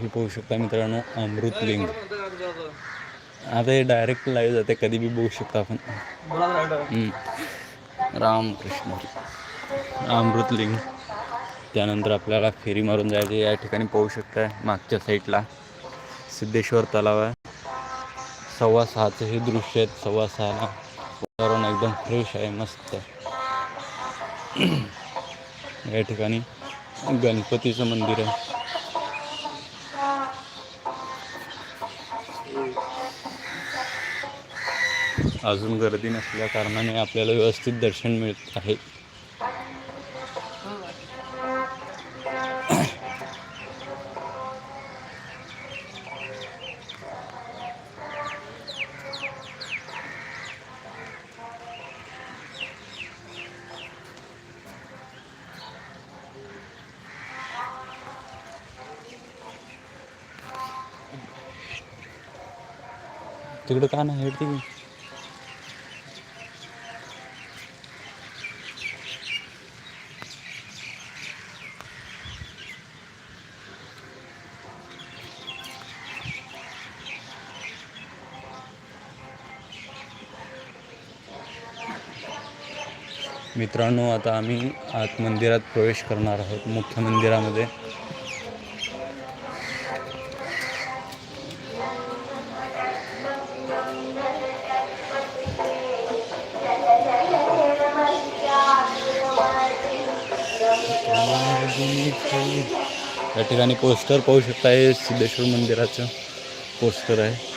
हे पाहू शकता मित्रांनो अमृतलिंग आता हे डायरेक्ट लाईव्ह जाते कधी बी बघू शकता आपण. राम कृष्ण अमृतलिंग त्यानंतर आपल्याला फेरी मारून जायचे या ठिकाणी पाहू शकताय मागच्या साईडला सिद्धेश्वर तलाव आहे. सव्वा सहाचं हे दृश्य आहेत सव्वा सहाला वातावरण एकदम फ्रेश आहे मस्त. या ठिकाणी गणपतीचं मंदिर आहे. अजून गर्दी नसल्या कारणाने आपल्याला व्यवस्थित दर्शन मिळत आहे. तिकडं का नाही तिकडे. मित्रांनो आता आम्ही आत मंदिरात प्रवेश करणार आहोत मुख्य मंदिरामध्ये. या ठिकाणी पोस्टर पाहू शकता हे सिद्धेश्वर मंदिराचं पोस्टर आहे.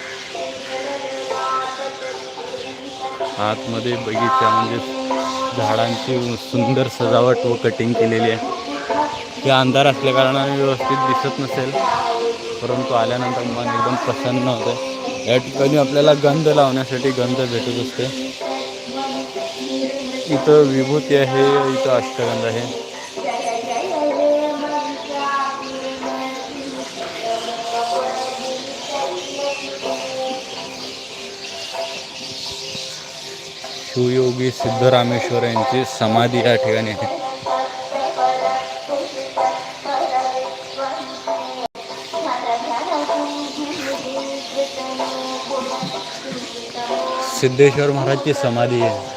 आतमध्ये बगीचा म्हणजे झाडांची सुंदर सजावट व कटिंग केलेली आहे. हे अंधार असल्या कारणाने व्यवस्थित दिसत नसेल परंतु आल्यानंतर मन एकदम प्रसन्न होतं या ठिकाणी आपल्याला गंध लावण्यासाठी गंध भेटत असते. इथं विभूती आहे इथं अष्टगंध आहे. शिवयोगी सिद्धरामेश्वर यांची समाधी या ठिकाणी आहे. सिद्धेश्वर महाराजची समाधी आहे.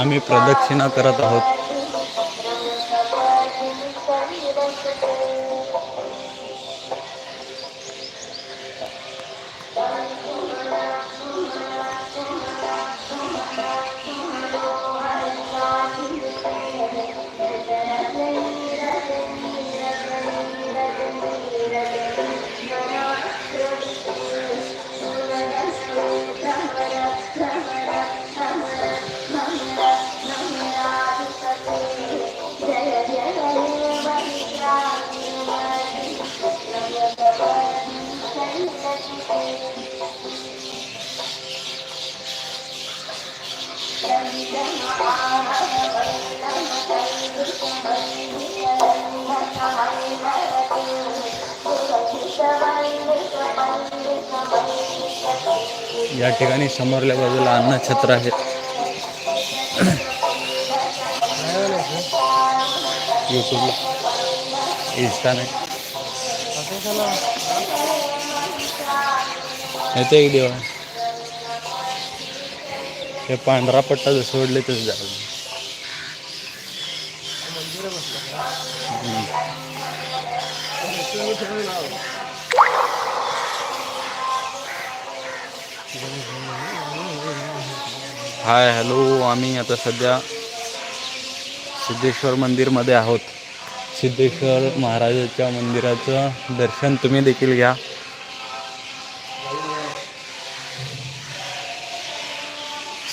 आम्ही प्रदक्षिणा करत आहोत. या ठिकाणी समोरल्या बाजूला अन्नछत्र आहेत यूट्यूबला इन्स्टा नाही येते एक देवा. हे पांढरा पट्टा जर सोडले तसं झालं. हाय हॅलो आम्ही आता सध्या सिद्धेश्वर मंदिरमध्ये आहोत. सिद्धेश्वर महाराजाच्या मंदिराचं दर्शन तुम्ही देखील घ्या.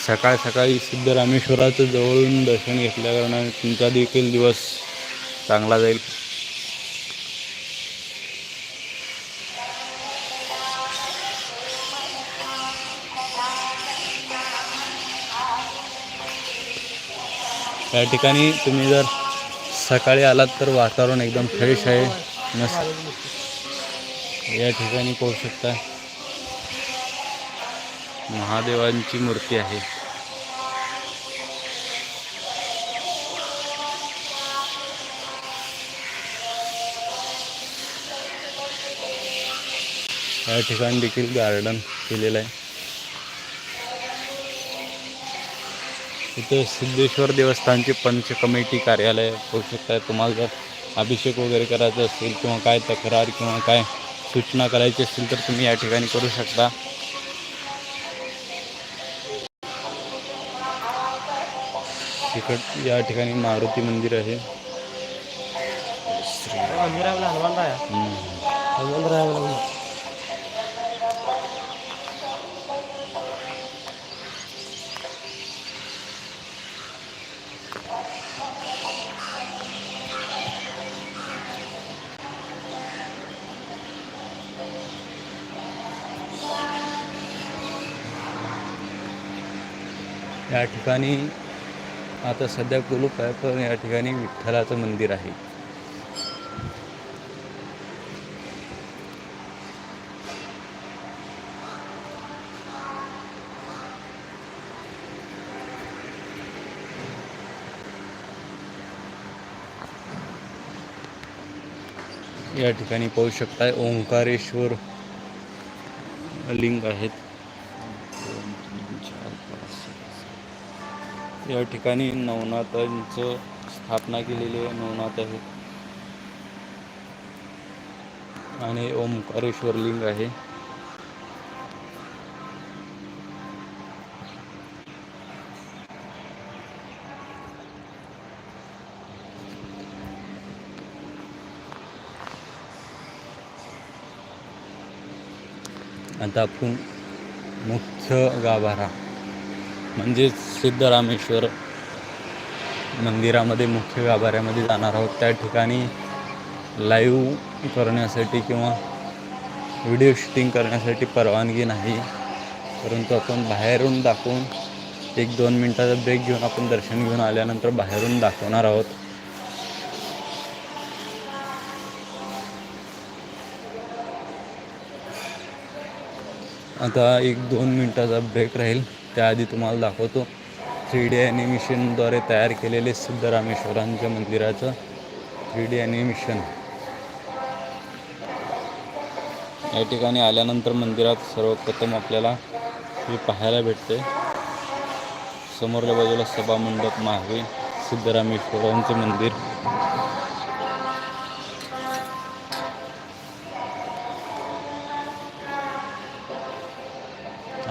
सकाळ सकाळी सिद्धरामेश्वराचं जवळून दर्शन घेतल्या कारणाने तुमचा देखील दिवस चांगला जाईल. या ठिकाणी तुम्ही जर सकाळी आलात तर वातावरण एकदम फ्रेश आहे. मस्त. या ठिकाणी पाहू शकता. महादेवांची मूर्ती आहे. या ठिकाणी देखील गार्डन केलेलं आहे. इथं सिद्धेश्वर देवस्थानचे पंच कमिटी कार्यालय होऊ शकत आहे तुम्हाला जर अभिषेक वगैरे करायचा असेल किंवा काय तक्रार किंवा काय सूचना करायची असतील तर तुम्ही या ठिकाणी करू शकता. तिकड या ठिकाणी मारुती मंदिर आहे. आपलं हनुमान या ठिकाणी आता सध्या कुलूप आहे पण या ठिकाणी विठ्ठलाचं मंदिर आहे. या ठिकाणी पाहू शकताय ओंकारेश्वर लिंग आहेत. या ठिकाणी नवनाथांचं स्थापना केलेली आहे. नवनाथ आहे. आणि ओंकारेश्वर लिंग आहे. आता आपण मुख्य गाभारा. म्हणजेच सिद्धरामेश्वर मंदिरामध्ये मुख्य गाभाऱ्यामध्ये जाणार आहोत. त्या ठिकाणी लाईव्ह करण्यासाठी किंवा व्हिडिओ शूटिंग करण्यासाठी परवानगी नाही. परंतु आपण बाहेरून दाखवून एक दोन मिनटाचा ब्रेक घेऊन आपण दर्शन घेऊन आल्यानंतर बाहेरून दाखवणार आहोत. आता एक दोन मिनटाचा ब्रेक राहील. त्याआधी तुम्हाला दाखवतो. थ्री डी ॲनिमेशनद्वारे तयार केलेले सिद्धरामेश्वरांच्या मंदिराचं थ्री डी ॲनिमेशन. या ठिकाणी आल्यानंतर मंदिरात सर्वप्रथम आपल्याला हे पाहायला भेटते. समोरच्या बाजूला सभामंडप महावीर सिद्धरामेश्वरांचे मंदिर.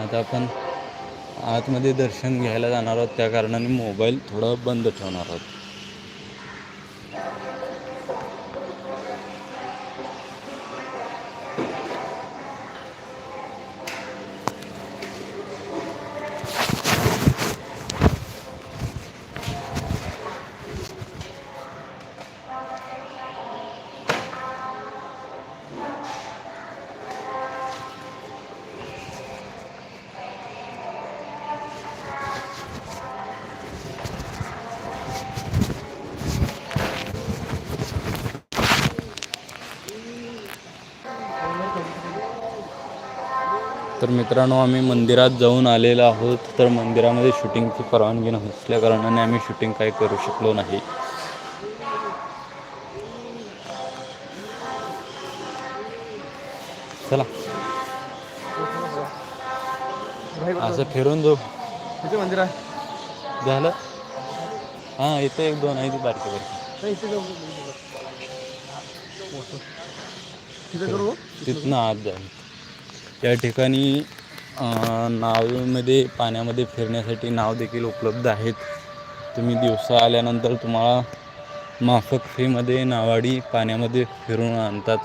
आता आपण आतमध्ये दर्शन घ्यायला जाणार आहोत. त्या कारणाने मोबाईल थोडा बंद ठेवणार आहोत. तर मित्रांनो आम्ही मंदिरात जाऊन आलेलो आहोत. तर मंदिरामध्ये शूटिंगची परवानगी नसल्या कारणाने आम्ही शूटिंग काही करू शकलो नाही. चला. असं फिरून जाऊ. मंदिर आहे. झालं? हां इथं एक दोन आहे ती बारकी. बारकी तिथनं आत जाईल या ठिकाणी नावेमध्ये पाण्यामध्ये फिरण्यासाठी नाव देखील उपलब्ध आहेत. तुम्ही दिवसा आल्यानंतर तुम्हाला माफक फीमध्ये नावाडी पाण्यामध्ये फिरून आणतात.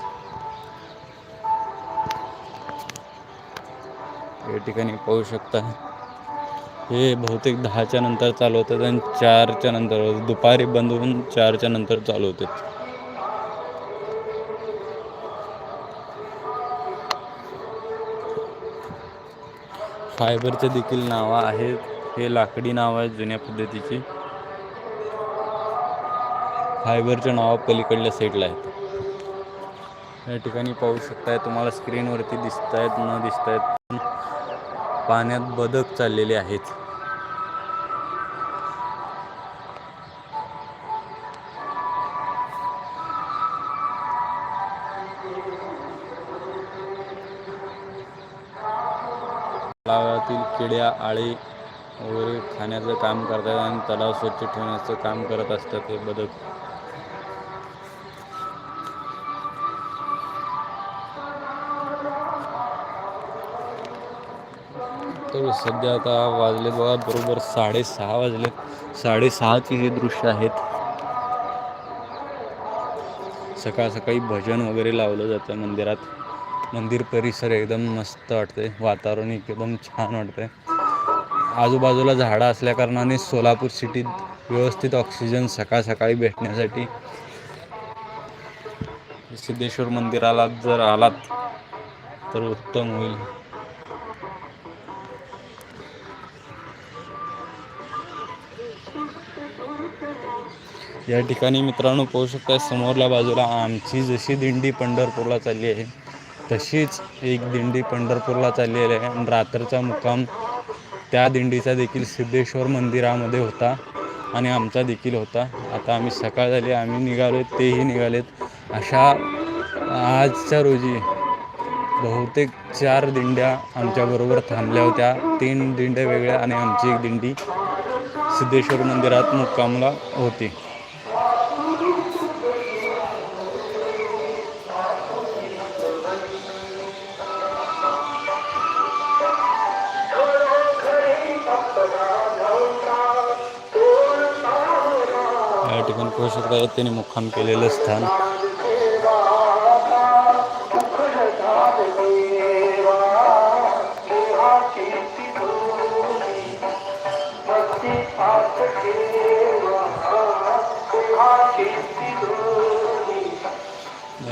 या ठिकाणी पाहू शकता. हे बहुतेक दहाच्या नंतर चालू होतात आणि चारच्या नंतर दुपारी बंद होऊन चारच्या नंतर चालू होतात फायबरच्या देखील नावं आहेत. हे लाकडी नाव आहेत जुन्या पद्धतीची. फायबरच्या नावा पलीकडल्या साईडला आहेत. या ठिकाणी पाहू शकताय तुम्हाला स्क्रीनवरती दिसत आहेत न दिसत आहेत पाण्यात बदक चाललेले आहेत. तलावातील किड्या आळे वगैरे खाण्याचं काम करतात आणि तलाव स्वच्छ ठेवण्याचं काम करत असतात हे बदक तर सध्या आता वाजले बघा बरोबर साडेसहा वाजले. साडेसहाची हे दृश्य आहेत. सकाळ सकाळी भजन वगैरे लावलं जातं मंदिरात. मंदिर परिसर एकदम मस्त वाटते वातावरण एकदम छान वाटते आजूबाजूला झाडं असल्याकारणाने सोलापूर सिटीत व्यवस्थित ऑक्सिजन सकाळ सकाळी भेटण्यासाठी सिद्धेश्वर मंदिराला जर आलात तर उत्तम होईल. या ठिकाणी मित्रांनो पाहू शकता समोरल्या बाजूला आमची जशी दिंडी पंढरपूरला चालली आहे तशीच एक दिंडी पंढरपूरला चाललेली आहे आणि रात्रीचा मुक्काम त्या दिंडीचा देखील सिद्धेश्वर मंदिरामध्ये होता आणि आमचा देखील होता. आता आम्ही सकाळ झाली आम्ही निघालो तेही निघालेत. अशा आजच्या रोजी बहुतेक चार दिंड्या आमच्याबरोबर थांबल्या होत्या. तीन दिंड्या वेगळ्या आणि आमची एक दिंडी सिद्धेश्वर मंदिरात मुक्कामला होती. पाहू शकता त्यांनी मुक्काम केलेलं स्थान.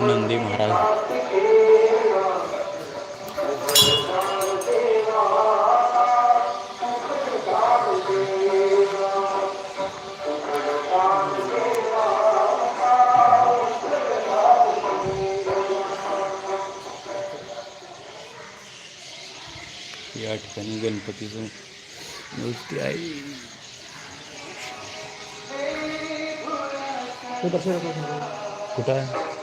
नंदी महाराज. गणपतीचं मूर्ती आहे. कुठं आहे?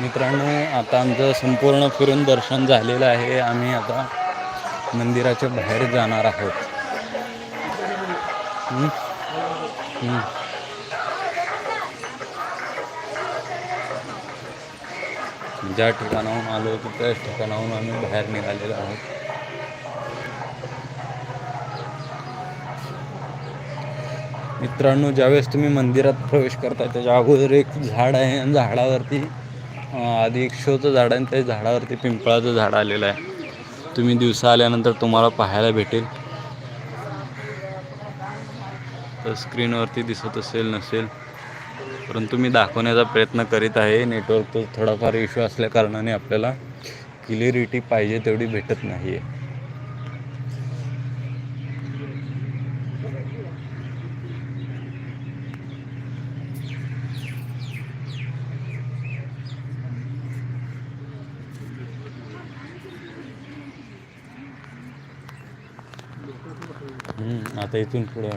मित्रांनो आता आमचं संपूर्ण फिरून दर्शन झालेलं आहे. आम्ही आता मंदिराच्या बाहेर जाणार आहोत. ज्या ठिकाणाहून आलो होतो त्याच ठिकाणाहून आम्ही बाहेर निघालेलो आहोत. मित्रांनो ज्यावेळेस तुम्ही मंदिरात प्रवेश करता त्याच्या अगोदर एक झाड आहे आणि झाडावरती आधी एक शोचं झाड आहे आणि त्या झाडावरती पिंपळाचं झाड आलेलं आहे. तुम्ही दिवसा आल्यानंतर तुम्हाला पाहायला भेटेल. तर स्क्रीनवरती दिसत असेल नसेल परंतु मी दाखवण्याचा प्रयत्न करीत आहे. नेटवर्कचा थोडाफार इश्यू असल्या कारणाने आपल्याला क्लिअरिटी पाहिजे तेवढी भेटत नाही आहे आता इथून पुढे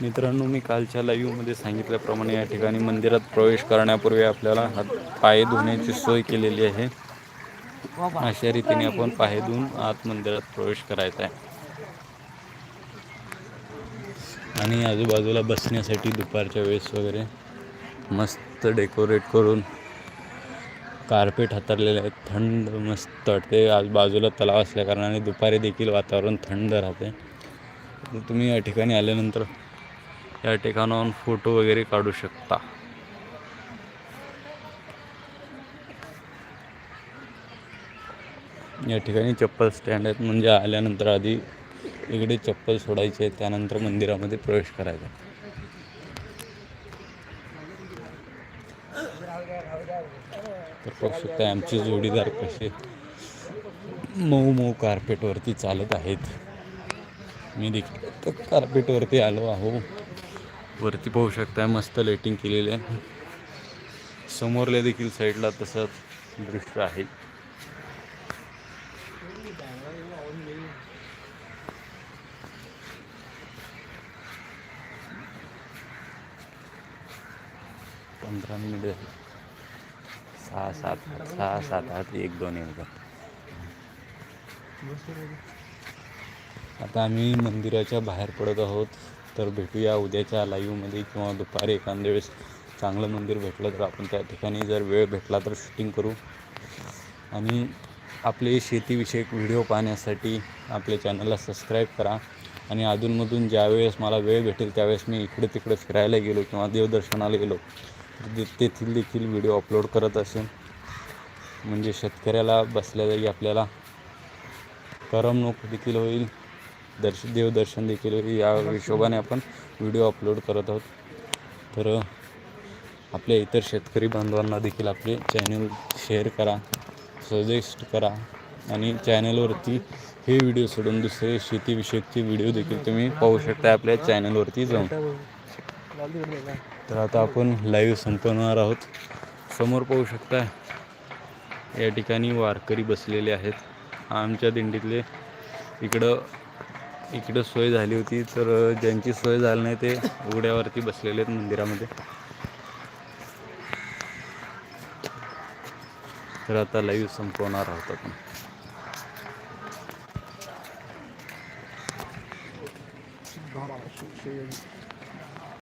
मित्रांनो मी कालच्या लाईव्हमध्ये सांगितल्याप्रमाणे या ठिकाणी मंदिरात प्रवेश करण्यापूर्वी आपल्याला हात पाय धुण्याची सोय केलेली आहे. अशा रीतीने आपण पाय धुवून आत मंदिरात प्रवेश करायचा आहे. आणि आजूबाजूला बसण्यासाठी दुपारच्या वेळेस वगैरे मस्त डेकोरेट करून कार्पेट हातरलेले आहेत. थंड मस्त वाटते. आज बाजूला तलाव असल्याकारणाने दुपारी देखील वातावरण थंड राहते. तुम्ही या ठिकाणी आल्यानंतर या ठिकाणाहून फोटो वगैरे काढू शकता. या ठिकाणी चप्पल स्टँड आहेत. म्हणजे आल्यानंतर आधी इकडे चप्पल सोडायची आहे त्यानंतर मंदिरामध्ये प्रवेश करायचा. तर बघू शकता आमची जोडीदार कसे मऊ मऊ कार्पेटवरती चालत आहेत. मी देखील कार्पेटवरती आलो आहो. वरती पाहू शकता मस्त लाइटिंग केलेली आहे. समोरल्या देखील साईडला तसंच दृश्य आहे. पंधरा मिनिट झाली. सहा सात आठ सहा सात आठ एक दोन एक आता आम्ही मंदिराच्या बाहेर पडत आहोत तर भेटूया उद्याच्या लाईव्हमध्ये किंवा दुपारी एखाद्या वेळेस. चांगलं मंदिर भेटलं तर आपण त्या ठिकाणी जर वेळ भेटला तर शूटिंग करू. आणि आपले शेतीविषयक व्हिडिओ पाहण्यासाठी आपल्या चॅनलला सबस्क्राईब करा. आणि अधूनमधून ज्यावेळेस मला वेळ भेटेल त्यावेळेस मी इकडे तिकडे फिरायला गेलो किंवा देवदर्शनाला गेलो तर ते- तेथील देखील व्हिडिओ अपलोड करत असेल. म्हणजे शेतकऱ्याला बसल्या जागी आपल्याला करमणूक देखील होईल. दर्श देवदर्शन देखील होईल. या हिशोबाने आपण व्हिडिओ अपलोड करत आहोत. तर आपल्या इतर शेतकरी बांधवांना देखील आपले चॅनल शेअर करा सजेस्ट करा आणि चॅनलवरती हे व्हिडिओ सोडून दुसरे शेतीविषयकचे व्हिडिओ देखील तुम्ही पाहू शकता. आपल्या चॅनलवरती जाऊन. तर आता आपण लाईव्ह संपवणार आहोत. समोर पाहू शकता या ठिकाणी वारकरी बसलेले आहेत. आमच्या दिंडीतले इकडं इकडं सोय झाली होती तर ज्यांची सोय झाली नाही ते उघड्यावरती बसलेले आहेत मंदिरामध्ये. तर आता लाईव्ह संपवणार आहोत आपण.